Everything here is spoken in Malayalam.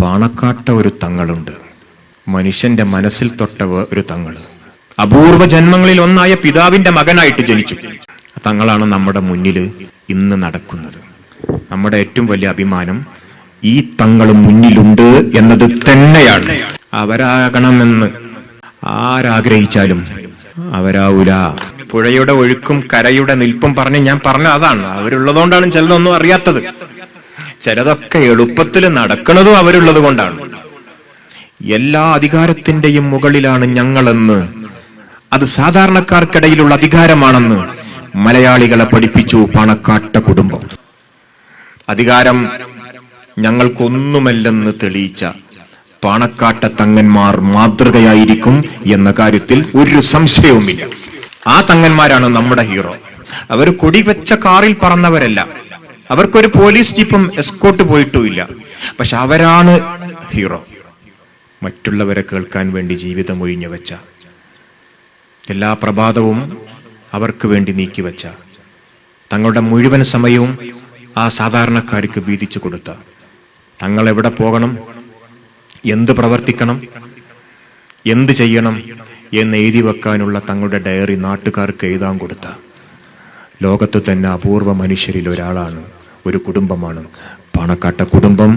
പാണക്കാട്ട ഒരു തങ്ങളുണ്ട്. മനുഷ്യന്റെ മനസ്സിൽ തൊട്ട ഒരു തങ്ങൾ. അപൂർവ ജന്മങ്ങളിൽ ഒന്നായ പിതാവിന്റെ മകനായിട്ട് ജനിച്ചു. തങ്ങളാണ് നമ്മുടെ മുന്നിൽ ഇന്ന് നടക്കുന്നത്. നമ്മുടെ ഏറ്റവും വലിയ അഭിമാനം ഈ തങ്ങൾ മുന്നിലുണ്ട് എന്നത് തന്നെയാണ്. അവരാകണമെന്ന് ആരാഗ്രഹിച്ചാലും അവരാവൂല. പുഴയുടെ ഒഴുക്കും കരയുടെ നിൽപ്പും പറഞ്ഞ് ഞാൻ പറഞ്ഞ അതാണ്. അവരുള്ളതുകൊണ്ടാണ് ചിലതൊന്നും അറിയാത്തത്. ചിലതൊക്കെ എളുപ്പത്തിൽ നടക്കുന്നതും അവരുള്ളത് കൊണ്ടാണ്. എല്ലാ അധികാരത്തിന്റെയും മുകളിലാണ് ഞങ്ങളെന്ന് അത് സാധാരണക്കാർക്കിടയിലുള്ള അധികാരമാണെന്ന് മലയാളികളെ പഠിപ്പിച്ചു പണക്കാട്ട കുടുംബം. അധികാരം ഞങ്ങൾക്കൊന്നുമല്ലെന്ന് തെളിയിച്ച പാണക്കാട്ട തങ്ങന്മാർ മാതൃകയായിരിക്കും എന്ന കാര്യത്തിൽ ഒരു സംശയവുമില്ല. ആ തങ്ങന്മാരാണ് നമ്മുടെ ഹീറോ. അവർ കൊടിവെച്ച കാറിൽ പറന്നവരല്ല. അവർക്കൊരു പോലീസ് ജീപ്പും എസ്കോട്ട് പോയിട്ടുമില്ല. പക്ഷെ അവരാണ് ഹീറോ മറ്റുള്ളവരെ കേൾക്കാൻ വേണ്ടി ജീവിതം ഒഴിഞ്ഞു വെച്ച. എല്ലാ പ്രഭാതവും അവർക്ക് വേണ്ടി നീക്കിവെച്ച തങ്ങളുടെ മുഴുവൻ സമയവും ആ സാധാരണക്കാർക്ക് വീതിച്ചു കൊടുത്ത. തങ്ങൾ എവിടെ പോകണം? എന്ത് പ്രവർത്തിക്കണം? എന്ത് ചെയ്യണം? എന്ന് എഴുതി വെക്കാനുള്ള തങ്ങളുടെ ഡയറി നാട്ടുകാർക്ക് എഴുതാൻ കൊടുത്ത. ലോകത്ത് തന്നെ അപൂർവ മനുഷ്യരിൽ ഒരാളാണ് ഒരു കുടുംബമാണ്. പാണക്കാട്ട കുടുംബം